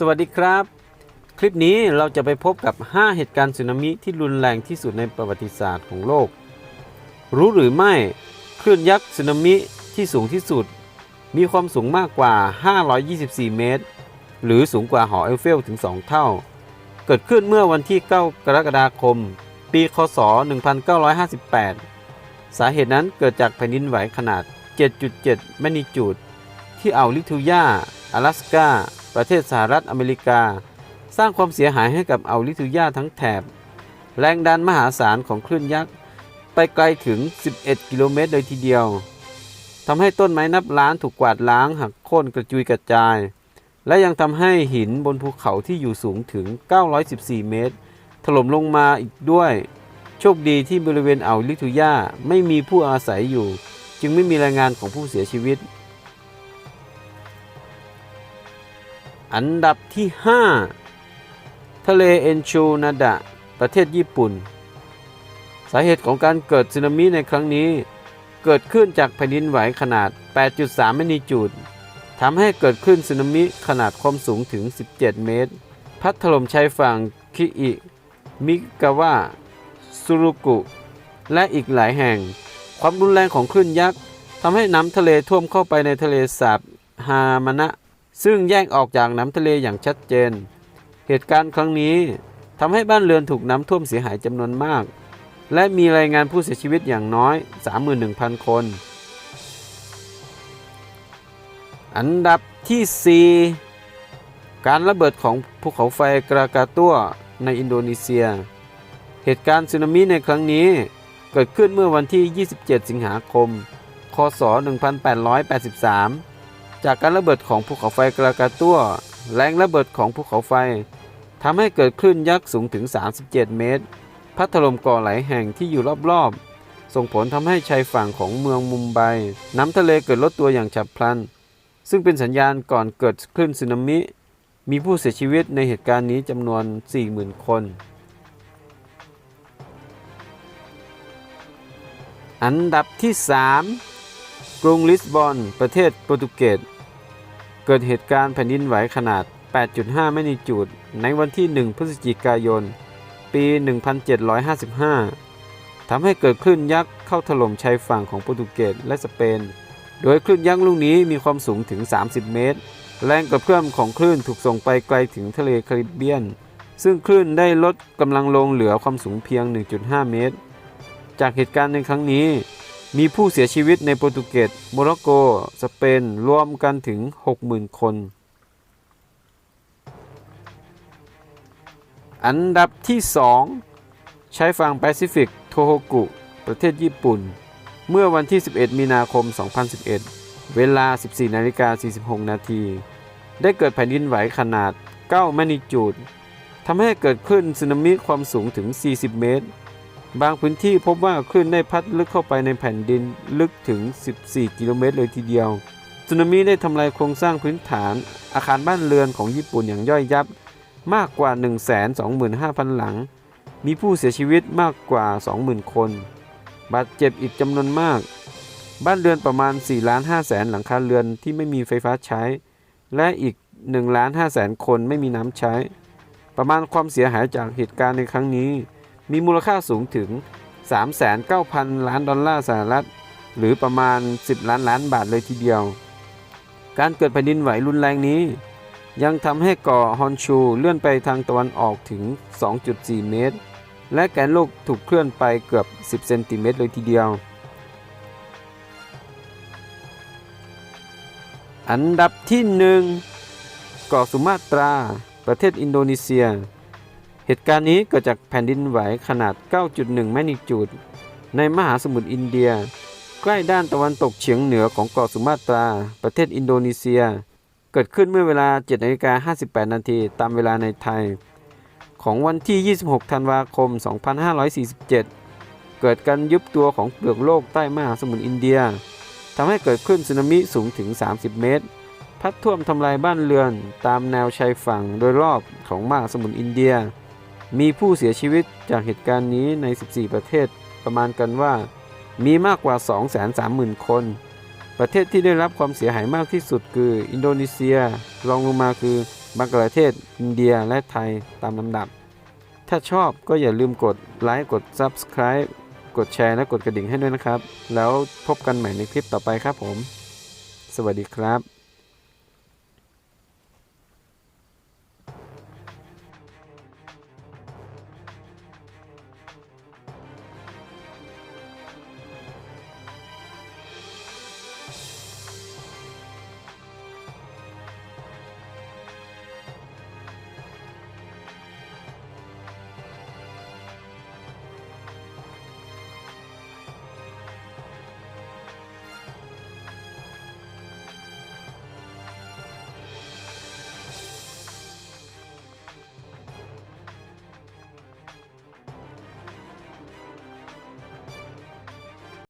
สวัสดีครับ คลิปนี้เราจะไปพบกับ 5 เหตุการณ์สึนามิที่รุนแรงที่สุดในประวัติศาสตร์ของโลก รู้หรือไม่คลื่นยักษ์สึนามิที่สูงที่สุด มีความสูงมากกว่า 524 เมตร หรือสูงกว่าหอเอลเฟลถึง 2 เท่า เกิดขึ้นเมื่อวันที่ 9 กรกฎาคม ปีคศ 1958 สาเหตุนั้นเกิดจากแผ่นดินไหวขนาด 7.7 แมกนิจูดที่อ่าวลิทูยา阿拉สกา ประเทศสหรัฐอเมริกา สร้างความเสียหายให้กับอ่าวลิทูยาทั้งแถบ แรงดันมหาศาลของคลื่นยักษ์ ไปไกลถึง 11 กิโลเมตรเลยทีเดียวทำให้ต้นไม้นับล้านถูกกวาดล้างหักโค่นกระจุยกระจาย และยังทำให้หินบนภูเขาที่อยู่สูงถึง 914 เมตร ถล่มลงมาอีกด้วย โชคดีที่บริเวณอ่าวลิทูยาไม่มีผู้อาศัยอยู่ จึงไม่มีรายงานของผู้เสียชีวิต อันดับที่ 5 ทะเลเอนชูนาดะ ประเทศญี่ปุ่น สาเหตุของการเกิดสึนามิในครั้งนี้ เกิดขึ้นจากแผ่นดินไหวขนาด 8.3มกนิจูดทำให้เกิดขึ้นสึนามิขนาดความสูงถึง 17 เมตร พัดถล่มชายฝั่งคิอิ มิกาวะซุรุกุ และอีกหลายแห่ง ความรุนแรงของคลื่นยักษ์ทำให้น้ำทะเลท่วมเข้าไปในทะเลสาบฮามานะ ซึ่งแยกออกจากน้ำทะเลอย่างชัดเจน เหตุการณ์ครั้งนี้ทำให้บ้านเรือนถูกน้ำท่วมเสียหายจำนวนมาก และมีรายงานผู้เสียชีวิตอย่างน้อย 31,000 คน อันดับที่ 4 การระเบิดของภูเขาไฟกรากาตัวในอินโดนีเซีย เหตุการณ์สึนามิในครั้งนี้เกิดขึ้นเมื่อวันที่ 27 สิงหาคม คศ 1883 จากการระเบิดของภูเขาไฟกรากาตัวแรงระเบิดของภูเขาไฟทำให้เกิดคลื่นยักษ์สูงถึง 37 เมตร พัดถล่มก่อหลายแห่งที่อยู่รอบๆ ส่งผลทำให้ชายฝั่งของเมืองมุมไบ น้ำทะเลเกิดลดตัวอย่างฉับพลัน ซึ่งเป็นสัญญาณก่อนเกิดคลื่นสึนามิ มีผู้เสียชีวิตในเหตุการณ์นี้จำนวน 40,000 คน อันดับที่ 3 กรุงลิสบอน ประเทศโปรตุเกส เกิดเหตุการณ์แผ่นดินไหวขนาด 8.5 แมกนิจูด ในวันที่ 1 พฤศจิกายน ปี 1755 ทำให้เกิดคลื่นยักษ์เข้าถล่มชายฝั่งของโปรตุเกสและสเปน โดยคลื่นยักษ์ลูกนี้มีความสูงถึง 30 เมตร แรงกระเพื่อมของคลื่นถูกส่งไปไกลถึงทะเลแคริบเบียน ซึ่งคลื่นได้ลดกำลังลงเหลือความสูงเพียง 1.5 เมตร จากเหตุการณ์ในครั้งนี้ มีผู้เสียชีวิตในโปรตุเกสโมร็อกโก สเปน รวมกันถึง 60,000 คน อันดับที่2ชายฝั่งแปซิฟิก โทโฮกุ ประเทศญี่ปุ่น เมื่อวันที่ 11 มีนาคม 2011 เวลา 14นาฬิกา46 นาที ได้เกิดแผ่นดินไหวขนาด 9 แมนิจูดทำให้เกิดขึ้นสึนามิความสูงถึง 40 เมตร บางพื้นที่พบว่าคลื่นได้พัดลึกเข้าไปในแผ่นดินลึกถึง 14 กิโลเมตรเลยทีเดียวสึนามิได้ทำลายโครงสร้างพื้นฐานอาคารบ้านเรือนของญี่ปุ่นอย่างย่อยยับมากกว่า 125,000 หลัง มีผู้เสียชีวิตมากกว่า 20,000 คน บาดเจ็บอีกจำนวนมาก บ้านเรือนประมาณ4ล้าน5แสนหลังคาเรือนที่ไม่มีไฟฟ้าใช้ และอีก1ล้าน5แสนคนไม่มีน้ำใช้ ประมาณความเสียหายจากเหตุการณ์ในครั้งนี้ มีมูลค่าสูงถึง 39,000 ล้านดอลลาร์สหรัฐ หรือประมาณ 10 ล้านล้านบาทเลยทีเดียว การเกิดแผ่นดินไหวรุนแรงนี้ ยังทำให้เกาะฮอนชูเลื่อนไปทางตะวันออกถึง 2.4 เมตร และแกนโลกถูกเคลื่อนไปเกือบ 10 เซนติเมตรเลยทีเดียว อันดับที่ 1 เกาะสุมาตรา ประเทศอินโดนีเซีย เหตุการณ์นี้เกิดจากแผ่นดินไหวขนาด 9.1 แมกนิจูด ในมหาสมุทรอินเดีย ใกล้ด้านตะวันตกเฉียงเหนือของเกาะสุมาตรา ประเทศอินโดนีเซีย เกิดขึ้นเมื่อเวลา7นาฬิกา58 นาทีตามเวลาในไทย ของวันที่ 26 ธันวาคม 2547 เกิดการยุบตัวของเปลือกโลกใต้มหาสมุทรอินเดียทำให้เกิดขึ้นสึนามิสูงถึง 30 เมตร พัดท่วมทำลายบ้านเรือนตามแนวชายฝั่งโดยรอบของมหาสมุทรอินเดีย มีผู้เสียชีวิตจากเหตุการณ์นี้ใน 14 ประเทศประมาณกันว่า มีมากกว่า 230,000 คน ประเทศที่ได้รับความเสียหายมากที่สุดคือ อินโดนีเซีย รองลงมาคือบังกลาเทศ อินเดียและไทยตามลำดับ ถ้าชอบก็อย่าลืมกดไลค์กด Subscribe กดแชร์และกดกระดิ่งให้ด้วยนะครับ แล้วพบกันใหม่ในคลิปต่อไปครับผม สวัสดีครับ